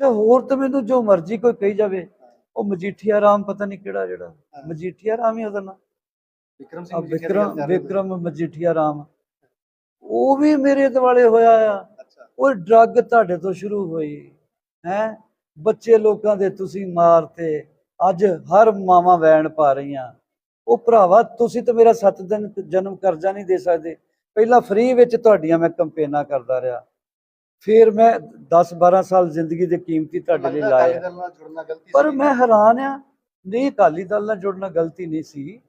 ਚਾ ਹੋਰ ਤਾਂ ਮੈਨੂੰ ਜੋ ਮਰਜ਼ੀ ਕੋਈ ਕਹੀ ਜਾਵੇ ਉਹ ਮਜੀਠੀਆ ਰਾਮ ਪਤਾ ਨਹੀਂ ਕਿਹੜਾ ਜਿਹੜਾ। ਮਜੀਠੀਆ ਰਾਮ ਹੀ ਉਹਦਾ ਨਾਮ ਵਿਕਰਮ ਸਿੰਘ ਵਿਕਰਮ ਵਿਕਰਮ ਮਜੀਠੀਆ ਰਾਮ। ਉਹ ਵੀ ਮੇਰੇ ਦੁਆਲੇ ਹੋਇਆ ਆ। ਅੱਛਾ। ਉਹ ਡਰੱਗ ਤੁਹਾਡੇ ਤੋਂ ਸ਼ੁਰੂ ਹੋਈ ਹੈ? ਬੱਚੇ ਲੋਕਾਂ ਦੇ ਤੁਸੀਂ ਮਾਰਤੇ ਅੱਜ ਹਰ ਮਾਵਾਂ ਵੈਣ ਪਾ ਰਹੀਆਂ। ਉਹ ਭਰਾਵਾ ਤੁਸੀਂ ਤਾਂ ਮੇਰਾ 7 ਦਿਨ ਜਨਮ ਕਰਜ਼ਾ ਨਹੀਂ ਦੇ ਸਕਦੇ। ਪਹਿਲਾਂ ਫ੍ਰੀ ਵਿੱਚ ਤੁਹਾਡੀਆਂ ਮੈਂ ਕੰਪੇਨਾਂ ਕਰਦਾ ਰਿਹਾ। ਫਿਰ ਮੈਂ 10 12 ਸਾਲ ਜ਼ਿੰਦਗੀ ਦੇ ਕੀਮਤੀ ਤੁਹਾਡੇ ਲਈ ਗਲਤੀ ਪਰ। ਮੈਂ ਹੈਰਾਨ ਆ ਨਹੀਂ ਅਕਾਲੀ ਦਲ ਨਾਲ ਜੁੜਨਾ ਗਲਤੀ ਨਹੀਂ ਸੀ।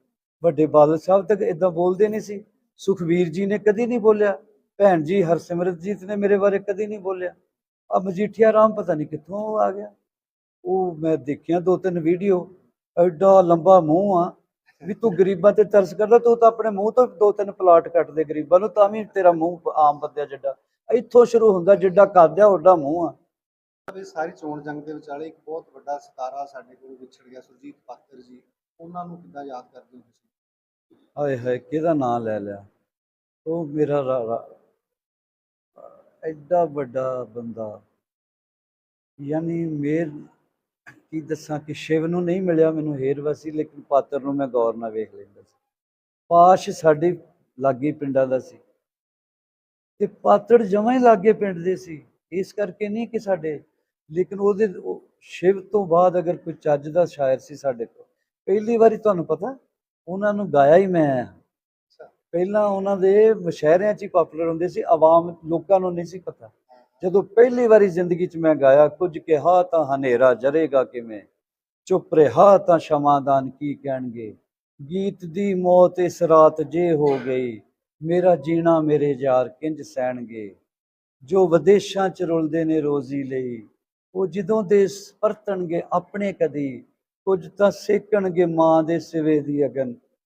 ਵੱਡੇ ਬਾਦਲ ਸਾਹਿਬ ਤੱਕ ਇਦਾਂ ਬੋਲਦੇ ਨਹੀਂ ਸੀ। ਸੁਖਵੀਰ ਜੀ ਨੇ ਕਦੀ ਨਹੀਂ ਬੋਲਿਆ। ਭੈਣ ਜੀ ਹਰਸਿਮਰਤ ਜੀਤ ਨੇ ਮੇਰੇ ਬਾਰੇ ਕਦੀ ਨਹੀਂ ਬੋਲਿਆ। ਆ ਮਜੀਠੀਆ ਰਾਮ ਪਤਾ ਨਹੀਂ ਕਿੱਥੋਂ ਆ ਗਿਆ। ਉਹ ਮੈਂ ਦੇਖਿਆ ਦੋ ਤਿੰਨ ਵੀਡੀਓ। ਐਡਾ ਲੰਬਾ ਮੂੰਹ ਆ। ਵੀ ਤੂੰ ਗਰੀਬਾਂ ਤੇ ਤਰਸ ਕਰਦਾ ਤੂੰ ਤਾਂ ਆਪਣੇ ਮੂੰਹ ਤੋਂ ਦੋ ਤਿੰਨ ਪਲਾਟ ਕੱਟ ਦੇ ਗਰੀਬਾਂ ਨੂੰ ਤਾਂ ਵੀ ਤੇਰਾ ਮੂੰਹ ਆਮ ਬੰਦਿਆ ਜਿੱਡਾ। ਇੱਥੋਂ ਸ਼ੁਰੂ ਹੁੰਦਾ ਜਿੱਡਾ ਕੱਦਿਆ ਓਡਾ ਮੂੰਹ ਆ। ਵੀ ਸਾਰੀ ਚੋਣ ਜੰਗ ਦੇ ਵਿਚਾਲੇ ਇੱਕ ਬਹੁਤ ਵੱਡਾ ਸਿਤਾਰਾ ਸਾਡੇ ਕੋਲ ਵਿਛੜ ਗਿਆ ਸੁਰਜੀਤ ਪਾਤਰ ਜੀ। ਉਹਨਾਂ ਨੂੰ ਕਿੱਦਾਂ ਯਾਦ ਕਰਦੇ ਹੋ ਤੁਸੀਂ? ਹਾਏ ਹਾਏ ਕਿਹਦਾ ਨਾਂ ਲੈ ਲਿਆ? ਉਹ ਮੇਰਾ ਐਡਾ ਵੱਡਾ ਬੰਦਾ। ਯਾਨੀ ਮੇਰ ਕੀ ਦੱਸਾਂ ਕਿ ਸ਼ਿਵ ਨੂੰ ਨਹੀਂ ਮਿਲਿਆ ਮੈਨੂੰ ਹੇਰਵਾਸੀ ਲੇਕਿਨ ਪਾਤਰ ਨੂੰ ਮੈਂ ਗੌਰ ਨਾਲ ਵੇਖ ਲੈਂਦਾ ਸੀ। ਪਾਸ਼ ਸਾਡੇ ਲਾਗੇ ਪਿੰਡਾਂ ਦਾ ਸੀ। ਤੇ ਪਾਤੜ ਜਮਾਂ ਹੀ ਲਾਗੇ ਪਿੰਡ ਦੇ ਸੀ। ਇਸ ਕਰਕੇ ਨਹੀਂ ਕਿ ਸਾਡੇ ਲੇਕਿਨ ਉਹਦੇ ਉਹ ਸ਼ਿਵ ਤੋਂ ਬਾਅਦ ਅਗਰ ਕੋਈ ਚੱਜ ਦਾ ਸ਼ਾਇਰ ਸੀ ਸਾਡੇ ਕੋਲ। ਪਹਿਲੀ ਵਾਰੀ ਤੁਹਾਨੂੰ ਪਤਾ ਉਹਨਾਂ ਨੂੰ ਗਾਇਆ ਹੀ ਮੈਂ। ਪਹਿਲਾਂ ਉਹਨਾਂ ਦੇ ਮੁਸ਼ਾਇਰਿਆਂ 'ਚ ਹੀ ਪਾਪੂਲਰ ਹੁੰਦੇ ਸੀ ਆਵਾਮ ਲੋਕਾਂ ਨੂੰ ਨਹੀਂ ਸੀ ਪਤਾ। ਜਦੋਂ ਪਹਿਲੀ ਵਾਰੀ ਜ਼ਿੰਦਗੀ 'ਚ ਮੈਂ ਗਾਇਆ ਕੁਝ ਕਿਹਾ ਤਾਂ ਹਨੇਰਾ ਜਰੇਗਾ ਕਿਵੇਂ? ਚੁੱਪ ਰਿਹਾ ਤਾਂ ਸ਼ਮਾਦਾਨ ਕੀ ਕਹਿਣਗੇ? ਗੀਤ ਦੀ ਮੌਤ ਇਸ ਰਾਤ ਜੇ ਹੋ ਗਈ। ਮੇਰਾ ਜੀਣਾ ਮੇਰੇ ਯਾਰ ਕਿੰਜ ਸਹਿਣਗੇ? ਜੋ ਵਿਦੇਸ਼ਾਂ 'ਚ ਰੁਲਦੇ ਨੇ ਰੋਜ਼ੀ ਲਈ, ਉਹ ਜਦੋਂ ਦੇ ਪਰਤਣਗੇ ਆਪਣੇ ਕਦੀ, ਕੁਝ ਤਾਂ ਸੇਕਣਗੇ ਮਾਂ ਦੇ ਸਿਵੇ ਦੀ ਅਗਨ,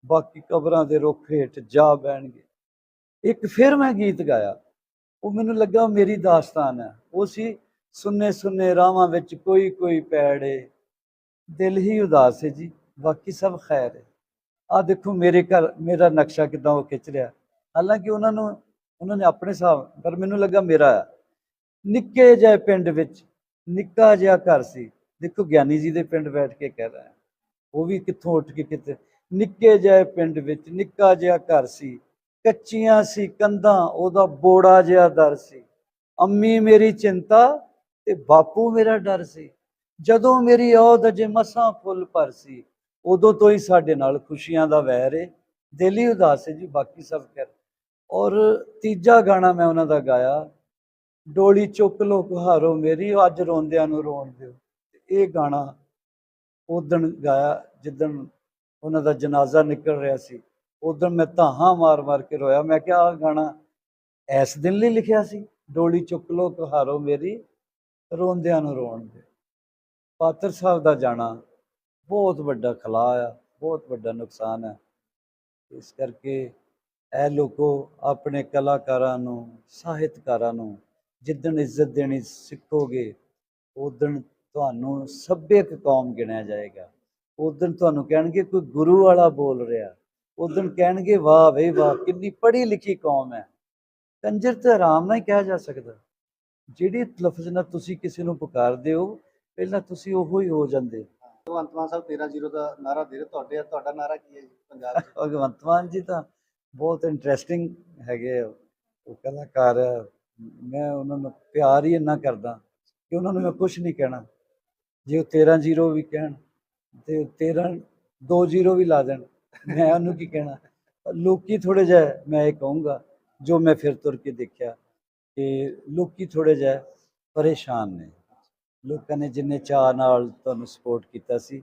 ਬਾਕੀ ਕਬਰਾਂ ਦੇ ਰੁੱਖ ਹੇਠ ਜਾ ਬਹਿਣਗੇ। ਇੱਕ ਫਿਰ ਮੈਂ ਗੀਤ ਗਾਇਆ, ਉਹ ਮੈਨੂੰ ਲੱਗਾ ਮੇਰੀ ਦਾਸਤਾਨ ਹੈ। ਉਹ ਸੀ, ਸੁੰਨੇ ਸੁੰਨੇ ਰਾਵਾਂ ਵਿੱਚ ਕੋਈ ਕੋਈ ਪੈੜੇ। ਦਿਲ ਹੀ ਉਦਾਸ ਹੈ ਜੀ, ਬਾਕੀ ਸਭ ਖੈਰ ਹੈ। ਆ ਦੇਖੋ ਮੇਰੇ ਘਰ, ਮੇਰਾ ਨਕਸ਼ਾ ਕਿਦਾਂ ਉਹ ਖਿੱਚ ਰਿਹਾ। ਹਾਲਾਂਕਿ ਉਹਨਾਂ ਨੂੰ, ਉਹਨਾਂ ਨੇ ਆਪਣੇ ਹਿਸਾਬ, ਪਰ ਮੈਨੂੰ ਲੱਗਾ ਮੇਰਾ ਆ। ਨਿੱਕੇ ਜਿਹੇ ਪਿੰਡ ਵਿੱਚ, ਨਿੱਕਾ ਜਿਹਾ ਘਰ ਸੀ। ਦੇਖੋ, ਗਿਆਨੀ ਜੀ ਦੇ ਪਿੰਡ ਬੈਠ ਕੇ ਕਹਿ ਰਿਹਾ ਉਹ ਵੀ ਕਿੱਥੋਂ ਉੱਠ ਕੇ ਕਿਤੇ ਨਿੱਕੇ ਜਿਹੇ ਪਿੰਡ ਵਿੱਚ ਨਿੱਕਾ ਜਿਹਾ ਘਰ ਸੀ। ਕੱਚੀਆਂ ਸੀ ਕੰਧਾਂ, ਉਹਦਾ ਬੋੜਾ ਜਿਹਾ ਦਰ ਸੀ। ਅੰਮੀ ਮੇਰੀ ਚਿੰਤਾ ਤੇ ਬਾਪੂ ਮੇਰਾ ਡਰ ਸੀ। ਜਦੋਂ ਮੇਰੀ ਔਦ ਅਜੇ ਮਸਾਂ ਫੁੱਲ ਭਰ ਸੀ, ਉਦੋਂ ਤੋਂ ਹੀ ਸਾਡੇ ਨਾਲ ਖੁਸ਼ੀਆਂ ਦਾ ਵਹਿਰ ਏ। ਦਿਲ ਹੀ ਉਦਾਸ ਹੈ ਜੀ, ਬਾਕੀ ਸਭ ਕਰ ਔਰ ਤੀਜਾ ਗਾਣਾ ਮੈਂ ਉਹਨਾਂ ਦਾ ਗਾਇਆ, ਡੋਲੀ ਚੁੱਕ ਲੋ ਕੁਹਾਰੋ ਮੇਰੀ ਉਹ ਅੱਜ ਰੋਂਦਿਆਂ ਨੂੰ ਰੋਣ ਦਿਓ। ਇਹ ਗਾਣਾ ਉਦਣ ਗਾਇਆ, ਜਿੱਦਣ ਉਹਨਾਂ ਦਾ ਜਨਾਜ਼ਾ ਨਿਕਲ ਰਿਹਾ ਸੀ। ਉਦੋਂ ਮੈਂ ਧਾਹਾਂ ਮਾਰ-ਮਾਰ ਕੇ ਰੋਇਆ। ਮੈਂ ਕਿਹਾ, ਆਹ ਗਾਣਾ ਇਸ ਦਿਨ ਲਈ ਲਿਖਿਆ ਸੀ? ਡੋਲੀ ਚੁੱਕ ਲੋ ਕੁਹਾਰੋ ਮੇਰੀ, ਰੋਂਦਿਆਂ ਨੂੰ ਰੋਣ ਦੇ ਪਾਤਰ ਸਾਹਿਬ ਦਾ ਜਾਣਾ ਬਹੁਤ ਵੱਡਾ ਖਲਾ ਆ, ਬਹੁਤ ਵੱਡਾ ਨੁਕਸਾਨ ਹੈ ਇਸ ਕਰਕੇ ਇਹ ਲੋਕੋ ਆਪਣੇ ਕਲਾਕਾਰਾਂ ਨੂੰ ਸਾਹਿਤਕਾਰਾਂ ਨੂੰ ਜਿੱਦਣ ਇੱਜ਼ਤ ਦੇਣੀ ਸਿੱਖੋਗੇ ਉਦਣ ਤੁਹਾਨੂੰ ਸੱਭਿਅਕ ਕੌਮ ਗਿਣਿਆ ਜਾਏਗਾ। ਉਦਣ ਤੁਹਾਨੂੰ ਕਹਿਣਗੇ ਕੋਈ ਗੁਰੂ ਵਾਲਾ ਬੋਲ ਰਿਹਾ ਉਦਣ ਕਹਿਣਗੇ ਵਾਹ ਵੇ ਵਾਹ ਕਿੰਨੀ ਪੜ੍ਹੀ ਲਿਖੀ ਕੌਮ ਹੈ ਕੰਜਰ ਤੇ ਆਰਾਮ ਨਾਲ ਹੀ ਕਿਹਾ ਜਾ ਸਕਦਾ। ਜਿਹੜੀ ਲਫ਼ਜ਼ ਨਾਲ ਤੁਸੀਂ ਕਿਸੇ ਨੂੰ ਪੁਕਾਰਦੇ ਹੋ ਪਹਿਲਾਂ ਤੁਸੀਂ ਉਹੋ ਹੀ ਹੋ ਜਾਂਦੇ। ਭਗਵੰਤ ਮਾਨ ਸਾਹਿਬ 13-0 ਦਾ ਨਾਰਾ ਦੇ ਰਹੇ ਤੁਹਾਡੇ ਤੁਹਾਡਾ ਨਾਰਾ ਕੀ ਹੈ ਜੀ ਪੰਜਾਬ ਭਗਵੰਤ ਮਾਨ ਜੀ ਤਾਂ ਬਹੁਤ ਇੰਟਰਸਟਿੰਗ ਹੈਗੇ ਆ। ਉਹ ਕਲਾਕਾਰ ਆ। ਮੈਂ ਉਹਨਾਂ ਨੂੰ ਪਿਆਰ ਹੀ ਇੰਨਾ ਕਰਦਾ ਕਿ ਉਹਨਾਂ ਨੂੰ ਮੈਂ ਕੁਝ ਨਹੀਂ ਕਹਿਣਾ ਜੇ ਉਹ 13 ਜ਼ੀਰੋ ਵੀ ਕਹਿਣ ਤੇ 13 2 ਜ਼ੀਰੋ ਵੀ ਲਾ ਦੇਣ, ਮੈਂ ਉਹਨੂੰ ਕੀ ਕਹਿਣਾ ਲੋਕੀ ਥੋੜੇ ਜਿਹਾ, ਮੈਂ ਇਹ ਕਹੂੰਗਾ, ਜੋ ਮੈਂ ਫਿਰ ਤੁਰ ਕੇ ਦੇਖਿਆ ਕਿ ਲੋਕੀ ਥੋੜੇ ਜਿਹਾ ਪਰੇਸ਼ਾਨ ਨੇ ਲੋਕਾਂ ਨੇ ਜਿੰਨੇ ਚਾਅ ਨਾਲ ਤੁਹਾਨੂੰ ਸਪੋਰਟ ਕੀਤਾ ਸੀ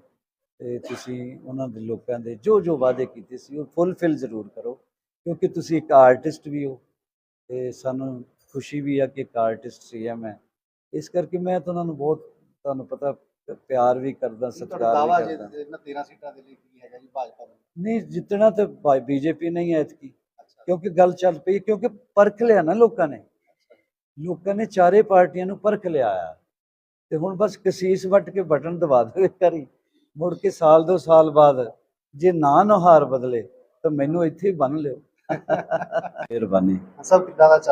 ਤੇ ਤੁਸੀਂ ਉਹਨਾਂ ਦੇ ਲੋਕਾਂ ਦੇ ਜੋ ਜੋ ਵਾਅਦੇ ਕੀਤੇ ਸੀ ਉਹ ਫੁੱਲਫਿਲ ਜ਼ਰੂਰ ਕਰੋ ਕਿਉਂਕਿ ਤੁਸੀਂ ਇੱਕ ਆਰਟਿਸਟ ਵੀ ਹੋ ਤੇ ਸਾਨੂੰ ਖੁਸ਼ੀ ਵੀ ਆ ਕਿ ਇੱਕ ਆਰਟਿਸਟ ਸੀ ਆ ਮੈਂ। ਇਸ ਕਰਕੇ ਮੈਂ ਤੁਹਾਨੂੰ ਨੂੰ ਬਹੁਤ ਤੁਹਾਨੂੰ ਪਤਾ ਪਿਆਰ ਵੀ ਕਰਦਾ ਸਤਿਕਾਰ ਦਾਵਾ ਵੀ ਜੇ ਕਰਦਾ। ਇਹਨਾਂ 13 ਸੀਟਾਂ ਦੇ ਲਈ ਕੀ ਹੈਗਾ ਜੀ ਭਾਜਪਾ ਨਹੀਂ ਜਿੱਤਣਾ ਤਾਂ ਬੀਜੇਪੀ ਨਹੀਂ ਐਤਕੀ। ਅੱਛਾ। ਕਿਉਂਕਿ ਗੱਲ ਚੱਲ ਪਈ ਕਿਉਂਕਿ ਪਰਖ ਲਿਆ ਨਾ ਲੋਕਾਂ ਨੇ। ਲੋਕਾਂ ਨੇ ਚਾਰੇ ਪਾਰਟੀਆਂ ਨੂੰ ਪਰਖ ਲਿਆ ਆ। ਤੇ ਹੁਣ ਬਸ ਕਸੀਸ ਵੱਟ ਕੇ ਬਟਨ ਦਬਾ ਦੇ ਕਰੀ। ਮੁੜ ਕੇ ਸਾਲ ਦੋ ਸਾਲ ਬਾਅਦ ਜੇ ਨਾ ਨੁਹਾਰ ਬਦਲੇ ਤਾਂ ਮੈਨੂੰ ਇੱਥੇ ਹੀ ਬੰਨ ਲਿਓ। ਮਿਹਰਬਾਨੀ। ਸਭ ਕਿੱਦਾਂ ਦਾ ਚੱਲ